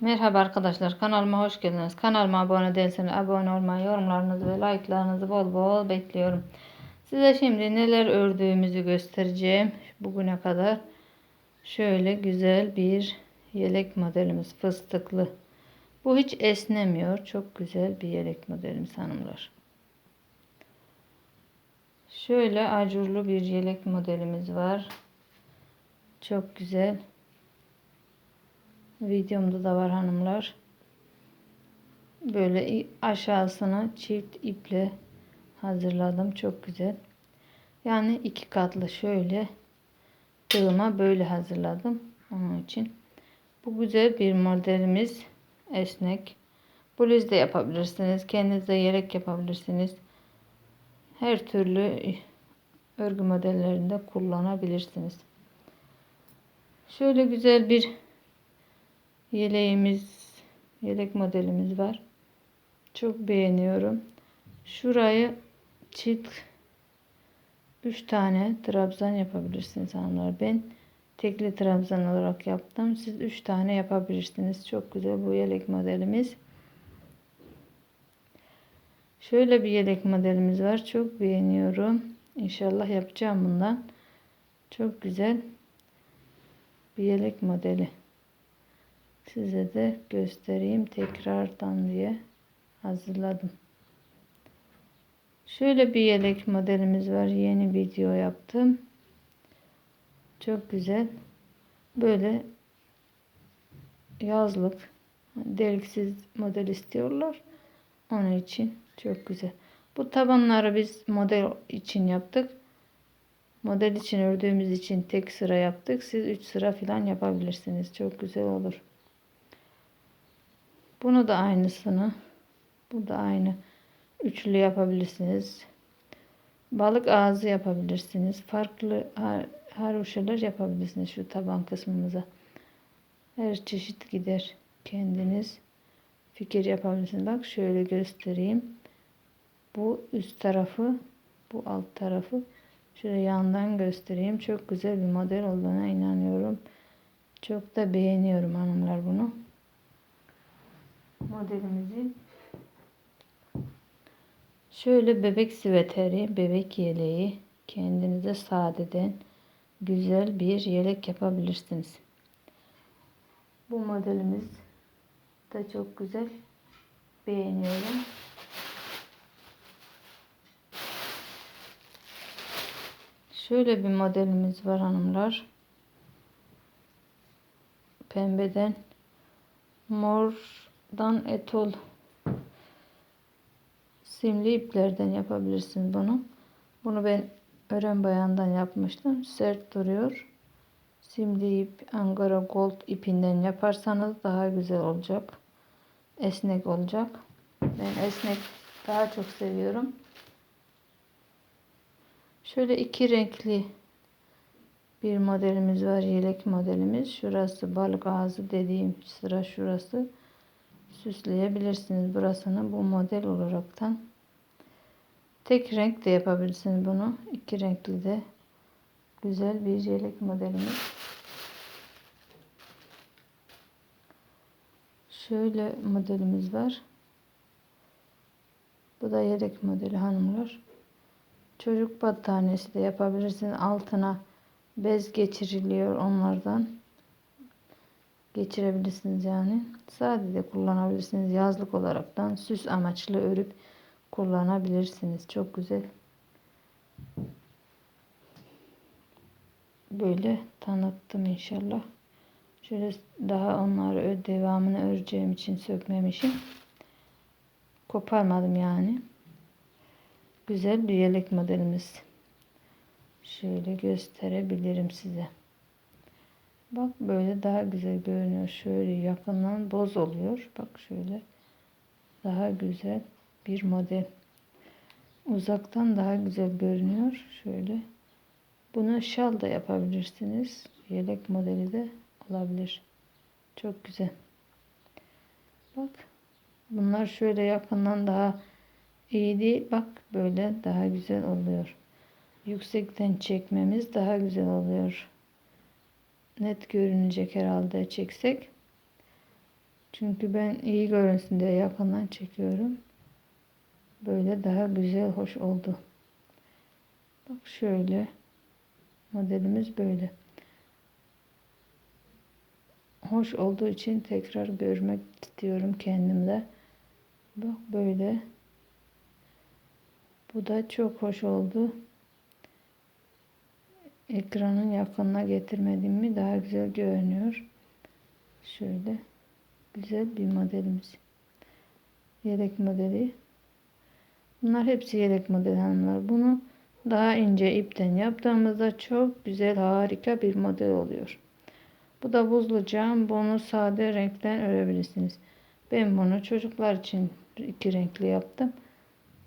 Merhaba arkadaşlar kanalıma hoş geldiniz. Kanalıma abone değilseniz abone olmayı, yorumlarınızı ve like'larınızı bol bol bekliyorum. Size şimdi neler ördüğümüzü göstereceğim. Bugüne kadar şöyle güzel bir yelek modelimiz fıstıklı. Bu hiç esnemiyor. Çok güzel bir yelek modelimiz hanımlar. Şöyle acurlu bir yelek modelimiz var. Çok güzel. Videomda da var hanımlar. Böyle aşağısını çift iple hazırladım. Çok güzel. Yani iki katlı şöyle tığıma böyle hazırladım. Onun için. Bu güzel bir modelimiz. Esnek. Bluz de yapabilirsiniz. Kendinize yelek yapabilirsiniz. Her türlü örgü modellerinde kullanabilirsiniz. Şöyle güzel bir yeleğimiz, yelek modelimiz var. Çok beğeniyorum. Şurayı çift 3 tane trabzan yapabilirsiniz hanımlar. Ben tekli trabzan olarak yaptım. Siz 3 tane yapabilirsiniz. Çok güzel bu yelek modelimiz. Şöyle bir yelek modelimiz var. Çok beğeniyorum. İnşallah yapacağım bundan. Çok güzel bir yelek modeli. Size de göstereyim tekrardan diye hazırladım. Şöyle bir yelek modelimiz var. Yeni video yaptım. Çok güzel. Böyle yazlık deliksiz model istiyorlar. Onun için çok güzel. Bu tabanları biz model için yaptık. Model için ördüğümüz için tek sıra yaptık. Siz 3 sıra falan yapabilirsiniz. Çok güzel olur. Bunu da aynısını. Bu da aynı. Üçlü yapabilirsiniz. Balık ağzı yapabilirsiniz. Farklı haroşalar yapabilirsiniz şu taban kısmımıza. Her çeşit gider. Kendiniz fikir yapabilirsiniz. Bak şöyle göstereyim. Bu üst tarafı, bu alt tarafı. Şöyle yandan göstereyim. Çok güzel bir model olduğuna inanıyorum. Çok da beğeniyorum hanımlar bunu modelimizin şöyle bebek siveteri, bebek yeleği kendinize sadeden güzel bir yelek yapabilirsiniz. Bu modelimiz de çok güzel. Beğeniyorum. Şöyle bir modelimiz var hanımlar. Pembeden mor dan etol simli iplerden yapabilirsiniz bunu. Bunu ben ören bayandan yapmıştım. Sert duruyor. Simli ip Angara Gold ipinden yaparsanız daha güzel olacak. Esnek olacak. Ben esnek daha çok seviyorum. Şöyle iki renkli bir modelimiz var. Yelek modelimiz. Şurası balık ağzı dediğim sıra şurası süsleyebilirsiniz burasını bu model olaraktan. Tek renk de yapabilirsiniz bunu. iki renkli de güzel bir yelek modelimiz. Şöyle modelimiz var. Bu da yelek modeli hanımlar. Çocuk battaniyesi de yapabilirsiniz. Altına bez geçiriliyor onlardan geçirebilirsiniz yani. Sadece kullanabilirsiniz. Yazlık olaraktan süs amaçlı örüp kullanabilirsiniz. Çok güzel. Böyle tanıttım inşallah. Şöyle daha onları devamını öreceğim için sökmemişim. Koparmadım yani. Güzel bir yelek modelimiz. Şöyle gösterebilirim size. Bak böyle daha güzel görünüyor. Şöyle yakından boz oluyor. Bak şöyle daha güzel bir model. Uzaktan daha güzel görünüyor. Şöyle. Bunu şal da yapabilirsiniz. Yelek modeli de olabilir. Çok güzel. Bak. Bunlar şöyle yakından daha iyi değil. Bak böyle daha güzel oluyor. Yüksekten çekmemiz daha güzel oluyor net görünecek herhalde çeksek. Çünkü ben iyi görünsün diye yakından çekiyorum. Böyle daha güzel, hoş oldu. Bak şöyle. Modelimiz böyle. Hoş olduğu için tekrar görmek istiyorum kendimde. Bak böyle. Bu da çok hoş oldu. Ekranın yakınına getirmedim mi daha güzel görünüyor. Şöyle güzel bir modelimiz. Yelek modeli. Bunlar hepsi yelek modeli hanımlar. Bunu daha ince ipten yaptığımızda çok güzel harika bir model oluyor. Bu da buzlu cam. Bunu sade renkten örebilirsiniz. Ben bunu çocuklar için iki renkli yaptım.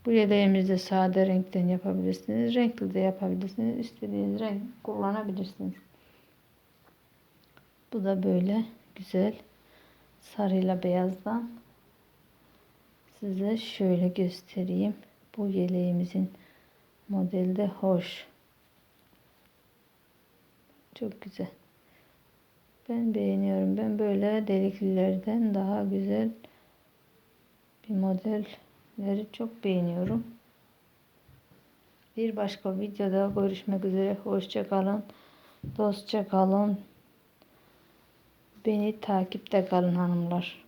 Bu yeleğimizi de sade renkten yapabilirsiniz. Renkli de yapabilirsiniz. İstediğiniz renk kullanabilirsiniz. Bu da böyle güzel sarıyla beyazdan size şöyle göstereyim. Bu yeleğimizin modeli de hoş. Çok güzel. Ben beğeniyorum. Ben böyle deliklilerden daha güzel bir modelleri çok beğeniyorum. Bir başka videoda görüşmek üzere. Hoşça kalın. Dostça kalın. Beni takipte kalın hanımlar.